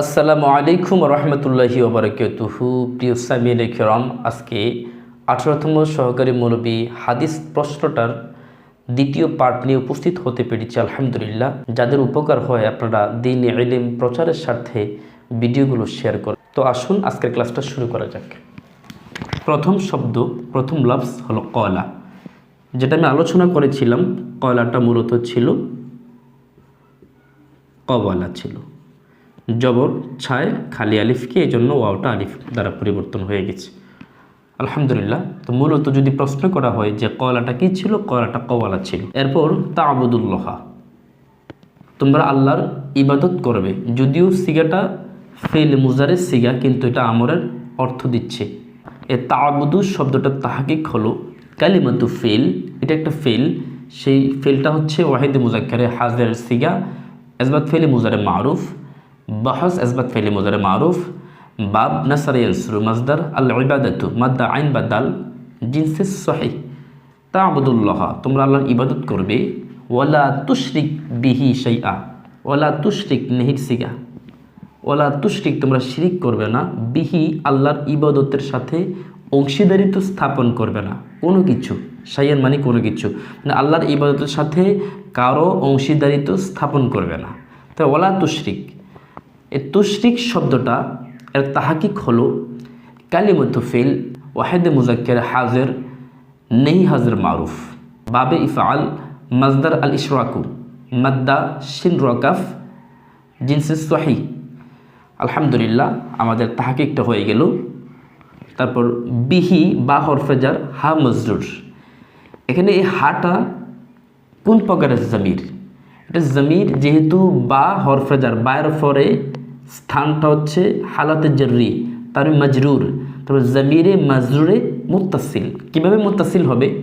আসসালামু আলাইকুম রহমতুল্লাহি ওবরাকাতুহু। প্রিয় সামিন কেরম, আজকে আঠারোতম সহকারী মৌলবী হাদিস প্রশ্নটার দ্বিতীয় পার্ট নিয়ে উপস্থিত হতে পেরেছি, আলহামদুলিল্লাহ। যাদের উপকার হয় আপনারা দিন এলিম প্রচারের স্বার্থে ভিডিওগুলো শেয়ার করেন তো আসুন আজকের ক্লাসটা শুরু করা যাক। প্রথম শব্দ, প্রথম লাভস হলো কয়লা যেটা আমি আলোচনা করেছিলাম কয়লাটা মূলত ছিল, কওয়ালা ছিল। জবর ছায় খালি আলিফকে এই জন্য ওয়াওটা আলিফ দ্বারা পরিবর্তন হয়ে গেছে। আলহামদুলিল্লাহ, তো মূলত যদি প্রশ্ন করা হয় যে কয়লাটা কি ছিল, কলাটা কওয়ালা ছিল। এরপর তা আবুদুল্লাহা তোমরা আল্লাহর ইবাদত করবে। যদিও সিগাটা ফেল মুজারের সিগা কিন্তু এটা আমরের অর্থ দিচ্ছে। এ তাবুদু শব্দটা তাহাকিক হলো, কালিমাতু ফেল, এটা একটা ফেল। সেই ফেলটা হচ্ছে ওয়াহিদ মুজাক্কারে হাজের সিগা এজবাত ফেলে মুজারে মারুফ। বাহস এজবাত ফেলে মুজারে মারুফ বাব নাসার ইয়ানসুরু মাজদার আল ইবাদাতু মাদ্দা আইন বা দাল জিনসে সহি তা আবুদুল্লাহ তোমরা আল্লাহর ইবাদত করবে ওয়ালা তুশরিক বিহি শাইআ ওয়ালা তুশরিক নেহির সিগা ওলা তুশরিক তোমরা শিরিক করবে না বিহি আল্লাহর ইবাদতের সাথে অংশীদারিত্ব স্থাপন করবে না। কোনো কিছু। সাইয়ান মানে কোনো কিছু। মানে আল্লাহর ইবাদতের সাথে কারও অংশীদারিত্ব স্থাপন করবে না। তো ওলা তুশরিক। এই তুশরিক শব্দটা, এর তাহাকিক হলো কালিমত ফেল ওয়াহেদে মুজাক্কের, হাজের নেই হাজের মারুফ। বাবে ইফআল, মাজদার আল ইশরাকু, মাদ্দা শিন রকাফ, জিনসে সহি। আলহামদুলিল্লাহ, আমাদের তাহাকিকটা হয়ে গেল। তারপর বিহি বা হরফেজার হা মজরুর এখানে এই হাটা কোন প্রকারের জমির? এটা জমির যেহেতু বা হরফেজার বায়ের পরে স্থানটা হচ্ছে হালাতে জরুরি, তার মজরুর। তারপর জমিরে মজরুরে মুত্তাসিল। কীভাবে মুত্তাসিল হবে?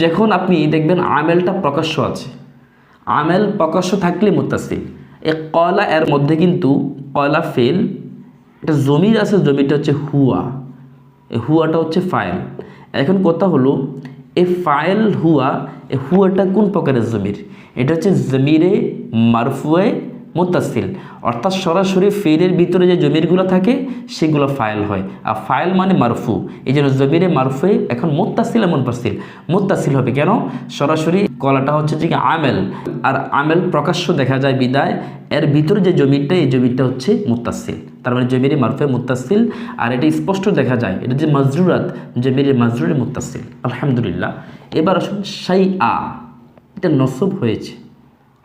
যখন আপনি দেখবেন আমেলটা প্রকাশ্য আছে। আমেল প্রকাশ্য থাকলে মুত্তাসিল। এ কয়লা এর মধ্যে কিন্তু কয়লা ফেল, এটা জমির আছে, জমিটা হচ্ছে হুয়া। এই হুয়াটা হচ্ছে ফাইল। এখন কথা হলো, এ ফাইল হুয়া, এ হুয়াটা কোন প্রকারের জমির? এটা হচ্ছে জমিরে মারফুয়ে মুতাসিল অর্থাৎ সরাসরি ফেলের ভিতরে যে জমিরগুলো থাকে, সেগুলো ফাইল হয়। আর ফাইল মানে মারফু। এই জন্য জমিরে মারফুয়ে এখন মুত্তাসিল এমন পাসিল মুত্তাসিল হবে কেন? সরাসরি কলাটা হচ্ছে যে আমেল। আর আমেল প্রকাশ্য দেখা যায় বিদায়। এর ভিতরে যে জমিটা এই জমিটা হচ্ছে মুত্তাসিল তার মানে জমিরে মারফে মুত্তাসিল আর এটা স্পষ্ট দেখা যায়, এটা যে মজরুরাত, জমিরে মজরুরে মুত্তাসিল আলহামদুলিল্লাহ। এবার আসুন সাই আ এটা নসব হয়েছে।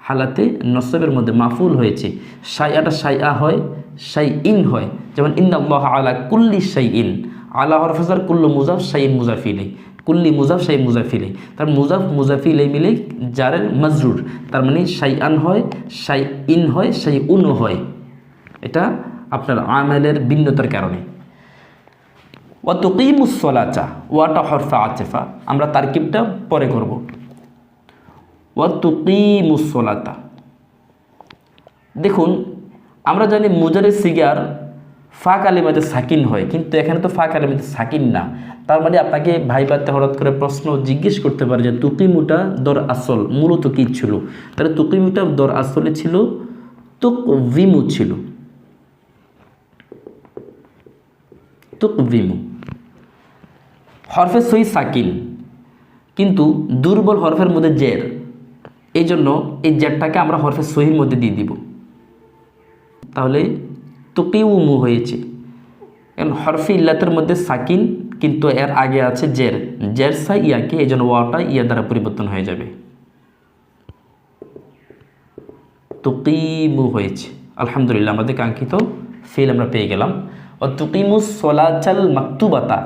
হালাতে নসবের মধ্যে মাফুল হয়েছে। সাইয়াটা সাইয়া হয় সাই ইন হয়। যেমন ইন্দাল্লাহ আলা কুল্লি সাই ইন আলা হরফাজার কুল্লু মুজাফ সাইন মুজাফিলে কুল্লি মুজাফ সাই মুজাফিলে তার মুজাফ মুজাফিলে মিলে জারের মজরুর। তার মানে সাই আন হয় সাই ইন হয় সাই উন হয়। এটা আপনার আমেলের ভিন্নতার কারণে। ওয়াতুকিমুসলাচা ওয়াটা হরফা আচেফা আমরা তারকিবটা পরে করব। ওয়াতুকিমুসলাতা দেখুন, আমরা জানি মুজারের সিগার ফা কালিমাতে সাকিন হয়, কিন্তু এখানে তো ফা কালিমাতে সাকিন না। তার মানে আপনাকে ভাই বাতে হঠাৎ করে প্রশ্ন জিজ্ঞেস করতে পারে যে তুকিমুটা দর আসল, মূলত কী ছিল? তাহলে তুকিমুটা দর আসলে ছিল তুক ভিমু ছিল। তুক ভিমু হরফে সই সাকিন, কিন্তু দুর্বল হরফের মধ্যে জের। এই জন্য এই জেরটাকে আমরা হরফে সহির মধ্যে দিয়ে দিব। তাহলে তুকিউমু হয়েছে। এখন হরফে ইল্লাতের মধ্যে সাকিন, কিন্তু এর আগে আছে জের। জের সা ইয়াকে, এই জন্য ওয়াটা ইয়া দ্বারা পরিবর্তন হয়ে যাবে। তুকিমু হয়েছে। আলহামদুলিল্লাহ, আমাদের কাঙ্ক্ষিত ফেল আমরা পেয়ে গেলাম। ও তুকিমু সোলাচাল মাকতুবাতা।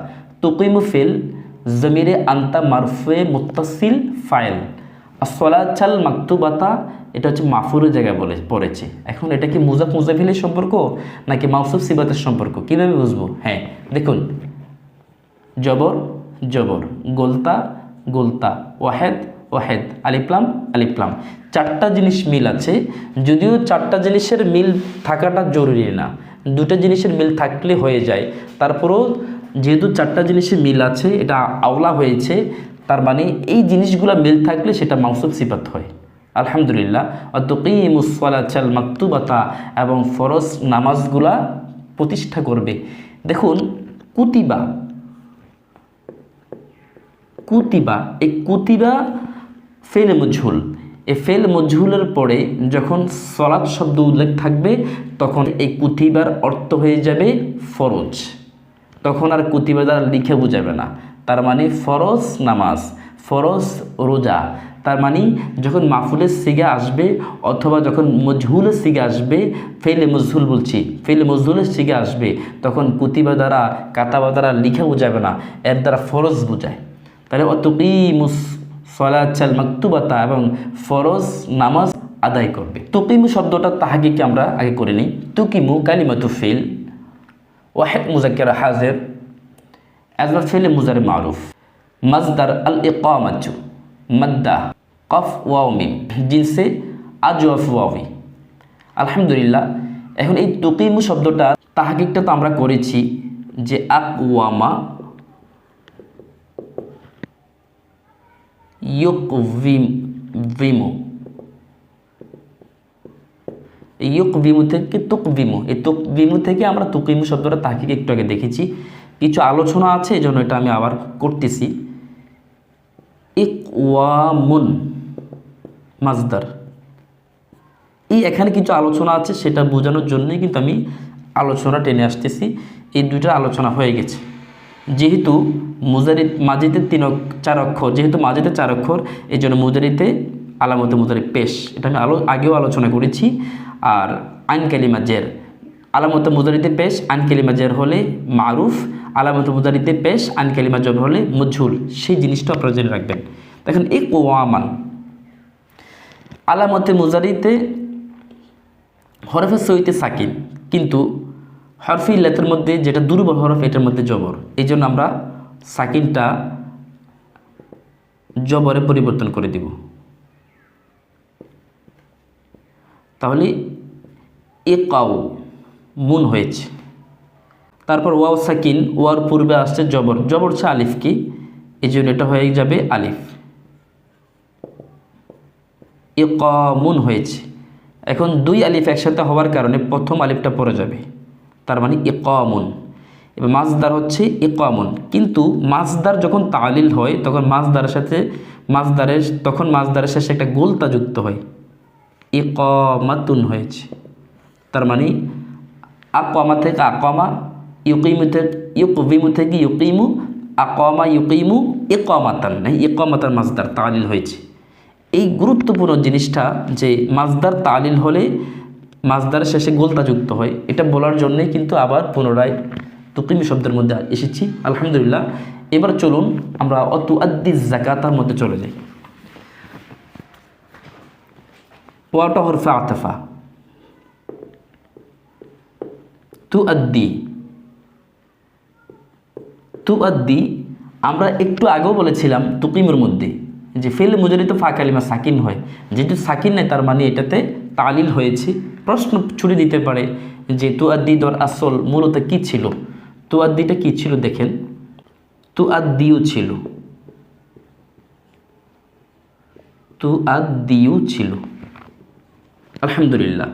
তুকিমু ফেল জমিরে আন্তা মারফে মুত্তাসিল ফাইল। আর সোলাচাল মাকতুবাতা, এটা হচ্ছে মাফুরের জায়গায় বলে পড়েছে। এখন এটা কি মুজাফ মুজাফিলের সম্পর্ক নাকি মাউসুফ সিবাতের সম্পর্ক? কীভাবে বুঝব? হ্যাঁ দেখুন। জবর জবর। গোলতা গোলতা। ওয়াহেদ ওয়াহেদ। আলিপ্লাম আলিপ্লাম চারটা জিনিস মিল আছে, যদিও চারটা জিনিসের মিল থাকাটা জরুরি না। দুটা জিনিসের মিল থাকলে হয়ে যায়। তারপরেও যেহেতু চারটা জিনিসের মিল আছে, এটা আওলা হয়েছে তার মানে এই জিনিসগুলো মিল থাকলে সেটা মাউসুফ সিবাত হয়। আলহামদুলিল্লাহ অতকিমুসলাচাল মাকতুবাতা এবং ফরজ নামাজগুলা প্রতিষ্ঠা করবে। দেখুন, কুতিবা কুতিবা, এই কুতিবা ফেল মজহুল। এই ফেল মজহুলের পরে যখন সলাৎ শব্দ উল্লেখ থাকবে, তখন এই কুতিবার অর্থ হয়ে যাবে ফরজ। তখন আর কুতিবা দ্বারা লিখে বোঝাবে না। তার মানে ফরজ নামাজ, ফরজ রোজা। তার মানে যখন মাফুলের সিগা আসবে অথবা যখন মজহুলের সিগা আসবে ফেলে মজহুল বলছি ফেলে মজহুলের সিগা আসবে, তখন কুতিবা দ্বারা, কাতাবা দ্বারা লিখে বোঝাবে না, এর দ্বারা ফরজ বোঝায়। তাহলে অতকিমুস সলাচাল মাকতুবাতা এবং ফরজ নামাজ আদায় করবে। তুকিমু শব্দটা তাহাকিকে আমরা আগে করে নিই। তুকিমু কালিমাতু ফিল। ওয়াহেদ মুজাক্কের হাজের। অ্যাজবা ফেলে মুজারে মারুফ মাজদার আল ইকামাচু মাদ্দা কফ ওয়াউমিম জিনসে আজওয়াফ ওয়াবি আলহামদুলিল্লাহ এখন এই তুকিমু শব্দটা তাহাকিকটা তো আমরা করেছি যে আকওয়ামা ইউকভিম ভিমো ইউকভিমু থেকে তুকভিমু। এই তুকভিমু থেকে আমরা তুকিমু শব্দটা তাহাকিকে একটু আগে দেখেছি। কিছু আলোচনা আছে, এই জন্য এটা আমি আবার করতেছি। ইকওয়ামুন মাজদার। এই এখানে কিছু আলোচনা আছে, সেটা বোঝানোর জন্যই কিন্তু আমি আলোচনা টেনে আসতেছি। এই দুইটা আলোচনা হয়ে গেছে। যেহেতু মুজারি মাজিতে তিন চার অক্ষর, যেহেতু মাজিতে চার অক্ষর, এই জন্য মুজারিতে আলামতে মুজারি পেশ। এটা আমি আলো, আগেও আলোচনা করেছি। আর আইন কালিমা জের। আলামতে মুজারিতে পেশ, আইন কালিমা জের হলে মারুফ আলামতে মুজারিতে পেশ, আন কালিমা জব হলে মজুল সেই জিনিসটা আপনারা জেনে রাখবেন। দেখেন এই কোয়ামান আলামতে মুজারিতে হরফে সহিতে সাকিন, কিন্তু হরফি ইল্লাতের মধ্যে যেটা দুর্বল হরফ, এটার মধ্যে জবর। এই জন্য আমরা সাকিনটা জবরে পরিবর্তন করে দিব। তাহলে এ কাউ মুন হয়েছে। তারপর ওয়াও সাকিন, ওয়ার পূর্বে আসছে জবর। জবর হচ্ছে আলিফ কি? এই জন্য এটা হয়ে যাবে আলিফ। এ কমুন হয়েছে। এখন দুই আলিফ একসাথে হওয়ার কারণে প্রথম আলিফটা পড়ে যাবে। তার মানে এ কমুন এবার মাছদার হচ্ছে এ কমন কিন্তু মাছদার যখন তালিল হয়, তখন মাছদারের সাথে মাছদারের তখন মাছদারের শেষে একটা গোলতা যুক্ত হয়। এ কমাতুন হয়েছে। তার মানে আকমা থেকে আকমা ইউকিমু থেকে ইউকবিমু থেকে ইউকিমু আকমা ইউকিমু একমাতান একমাতার মাছদার তালিল হয়েছে। এই গুরুত্বপূর্ণ জিনিসটা যে মাছদার তালিল হলে মাছদার শেষে গোলতা যুক্ত হয়, এটা বলার জন্যে কিন্তু আবার পুনরায় তুকিমি শব্দের মধ্যে এসেছি। আলহামদুলিল্লাহ, এবার চলুন আমরা অতু আদ্দি জাকাতার মধ্যে চলে যাই। ওয়াটা হরফে আতফা তু আদ্দি তু আদ্দি আমরা একটু আগেও বলেছিলাম তুকিমের মধ্যে যে ফেল মুজারিত ফা কালিমা সাকিন হয়। যেহেতু সাকিন নেই, তার মানে এটাতে তালিল হয়েছে। প্রশ্ন ছুড়ে দিতে পারে যে তু আদ্দি দর আসল মূলত কি ছিল? তু আদ্দিটা কি ছিল দেখেন। তু আদ্দিও ছিল। তু আদ্দিও ছিল। আলহামদুলিল্লাহ।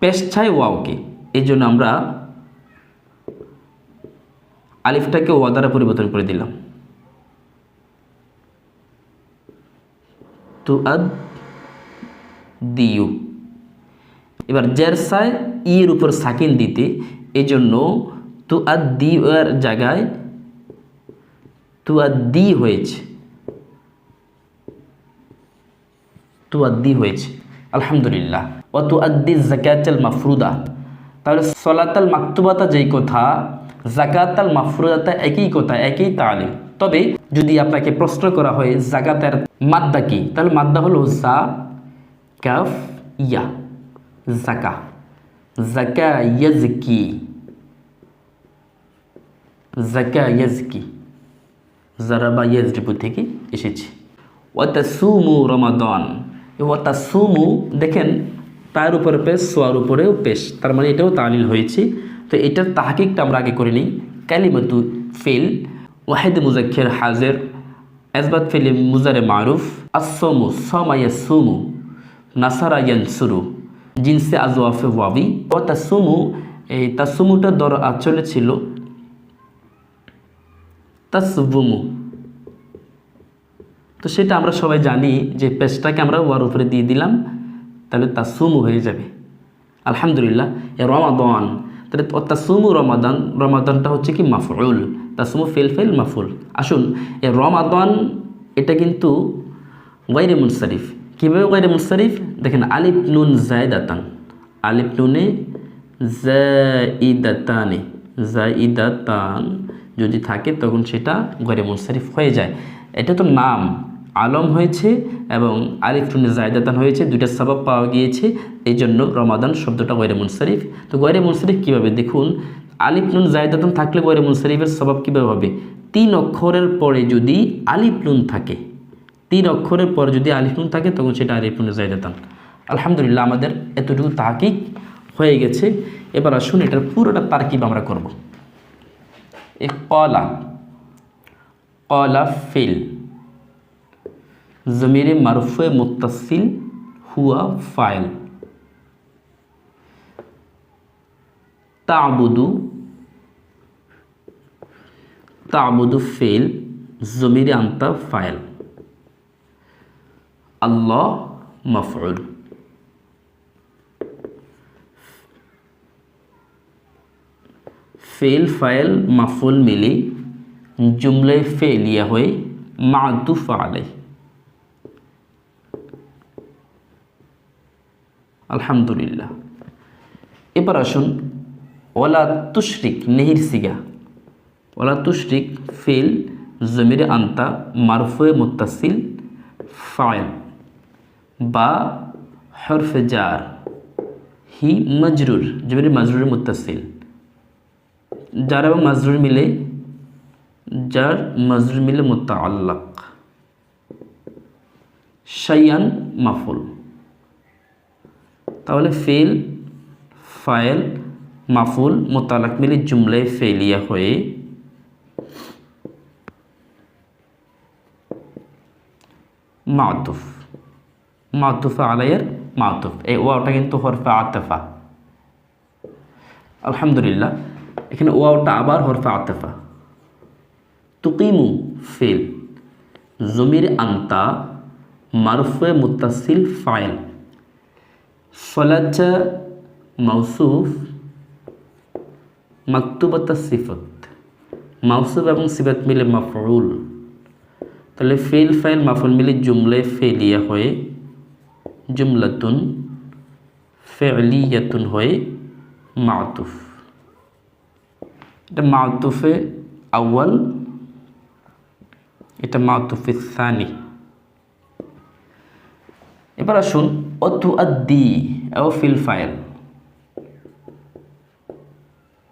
পেশছায় ওয়াওকে। এই জন্য আমরা আলিফটাকে ওয়া দ্বারা পরিবর্তন করে দিলাম। তু আদ দিউ। এবার জেরসায় ইয়ের উপর সাকিন দিতে এই জন্য তু আদ দি এর জায়গায় তু আদ দি হয়েছে। তু আদ্দি হয়েছে। আলহামদুলিল্লাহ। ও তু আদ্দি জাকাতাল মাফরুদা। তাহলে সলাতাল মাকতুবাতা যেই কথা জাকাতাল মাফরুদাতা একই কথা, একই তালিম। তবে যদি আপনাকে প্রশ্ন করা হয়, জাকাতের মাদ্দা কি? তাহলে মাদ্দা হলো জা, কাফ, ইয়া। জাকা। জাকা ইয়াজকি। জাকা ইয়াজকি। জারাবা ইয়াজরিবু থেকে এসেছে। ওয়াতাসুমু রমাদান। ওয়াতাসুমু দেখেন, তার উপরে পেশ, সোয়ার উপরেও পেশ। তার মানে এটাও তালিল হয়েছে। তো এটার তাহাকিকটা আমরা আগে করে নিই। কালিমাতু ফেল, ওয়াহেদ মুজাক্ষের হাজের এজবাত ফেলে মুজারে মারুফ আসমু সমাইয়া সুমু নাসারা ইয়ানসুরু, জিনসে আজওয়াফে ওয়াবি, ও তাসুমু এই তাসুমুটা দর আচলে ছিল তাসবুমু তো সেটা আমরা সবাই জানি যে পেজটাকে আমরা ওয়ার উপরে দিয়ে দিলাম, তাহলে তাসুমু হয়ে যাবে। আলহামদুলিল্লাহ, এ রমাদান। তাহলে তাসুমু রমাদান, রমাদানটা হচ্ছে কি মাফউল, তাসুমু ফেল ফেল মাফুল আসুন এ রমাদান, এটা কিন্তু গৈরে মুনসারিফ। কীভাবে গৈরে মুনসারিফ? দেখেন, আলিফ নুন জায়দাতান। আলিফ নুনে জাইদাতানে জাইদাতান যদি থাকে, তখন সেটা গরে মুনসারিফ হয়ে যায়। এটা তো নাম। আলম হয়েছে এবং আলিফ নুনে জায়দাতান হয়েছে, দুইটা সবাব পাওয়া গিয়েছে এই জন্য রমাদান শব্দটা গয়রে মুনসারিফ। তো গয়রে মুনসারিফ কীভাবে? দেখুন, আলিফ নুন জায়দাতান থাকলে গয়রে মুনসারিফের স্বভাব কীভাবে হবে? তিন অক্ষরের পরে যদি আলিফ নুন থাকে, তিন অক্ষরের পরে যদি আলিফ নুন থাকে, তখন সেটা আলিফ জায়দাতান। আলহামদুলিল্লাহ, আমাদের এতটুকু তাকিক হয়ে গেছে। এবার আসুন, এটার পুরোটা তারকিব আমরা করব। এ কলা কলা ফিল। জমিরে মারফে মুতাসিল হুয়া ফাইল। তাবুদু তাবুদু ফেল জমিরে আন্তা ফাইল। আল্লাহ মফউল। ফেল ফাইল মাফুল মিলে জুমলে ফেলিয়া হয়ে মাতুফ আলাই আলহামদুলিল্লাহ। এবার আসুন ওলা তুশরিক, নেহির সিগা। ওলা তুশরিক, ফেল, জমির আন্তা মারফে মুতাসিল ফাইল। বা, হরফে জার। হি, মজরুর, জমির মজরুর মুতাসিল যার এবং মজরুর মিলে যার মজরুর মিলে মুতাআল্লাক। শাইয়ান, মাফুল। তাহলে ফেল ফাইল মাফুল, মোতালাক মিলে জুমলায় ফেলিয়া হয়ে মাতুফ। মাতুফা আলাইয়ের মাতুফ। এই ওয়াওটা কিন্তু হরফে আতেফা। আলহামদুলিল্লাহ, এখানে ওয়াওটা আবার হরফে আতেফা। তুকিমু ফেল। জমির আন্তা, মারফে মুতাসিল ফাইল ফলাজা মৌসুফ মাকতুবতা সিফত মাউসুফ এবং সিফত মিলে মাফরুল তাহলে ফেল ফাইল মাফুল মিলে জুমলে ফেলিয়া হয়ে জুমলাতুন ফেলিয়াতুন হয়ে মাতুফ এটা মাতুফে আউয়াল এটা মাতুফে সানি এবার আসুন অতু আদি ও ফিল ফাইল।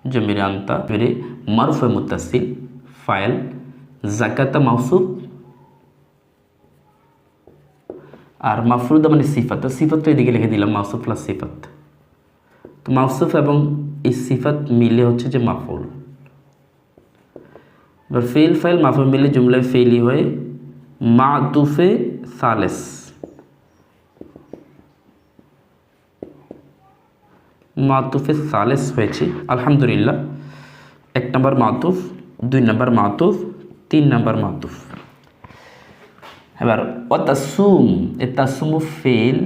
জমির আন্তা ফিরে মারুফে মুতাসিল, ফাইল, জাকাতা মাউসুফ। আর মাফরুদা মানে সিফাত সিফাত এদিকে লিখে দিলাম, মাউসুফ প্লাস সিফাত। তো মাউসুফ এবং এই সিফাত মিলে হচ্ছে যে মাফুল। এবার ফেল ফাইল, মাফুল মিলে জুমলায় ফেলি হয়ে মাতুফে সালেস। মাতুফে সালেস হয়েছে, আলহামদুলিল্লাহ। এক নম্বর মাতুফ, দুই নম্বর মাতুফ, তিন নম্বর মাতুফ। এবার ও তাসুম এ তাসুমু ফেল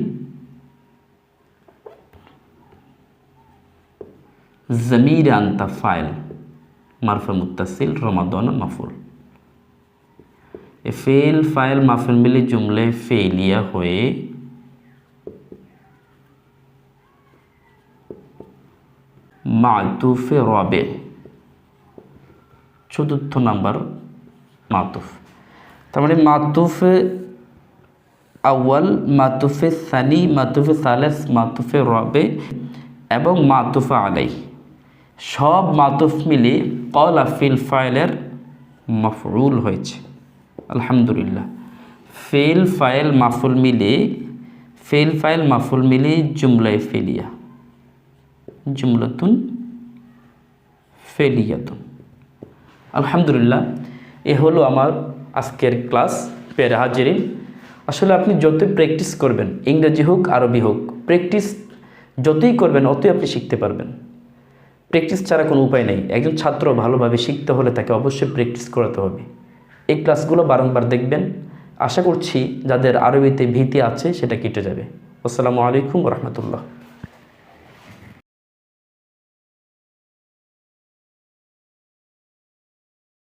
জমির আন্তা ফাইল, মারফে মুতাসিল রমাদন মাফুল। এ ফেল, ফাইল, মাফুল মিলে জুমলে ফেলিয়া হয়ে মাতুফে রবে চতুর্থ নাম্বার, মাতুফ। তার মানে মাতুফে আউয়াল, মাতুফে সানি, মাতুফে সালেস, মাতুফে রবে এবং মাতুফে আলাই। সব মাতুফ মিলে কল ফিল ফাইলের মফরুল হয়েছে। আলহামদুলিল্লাহ। ফেল ফাইল মাফুল মিলে, ফেল ফাইল মাফুল মিলে জুমলায় ফেলিয়া। জুমলাতুন ফেলিয়াতুন। আলহামদুলিল্লাহ, এ হলো আমার আজকের ক্লাস পেরে হাজিরিন। আসলে আপনি যতই প্র্যাকটিস করবেন, ইংরেজি হোক, আরবি হোক, প্র্যাকটিস যতই করবেন, অতই আপনি শিখতে পারবেন। প্র্যাকটিস ছাড়া কোনো উপায় নেই। একজন ছাত্র ভালোভাবে শিখতে হলে তাকে অবশ্যই প্র্যাকটিস করাতে হবে। এই ক্লাসগুলো বারংবার দেখবেন। আশা করছি, যাদের আরবিতে ভীতি আছে, সেটা কেটে যাবে। আসসালামু আলাইকুম রহমতুল্লাহ।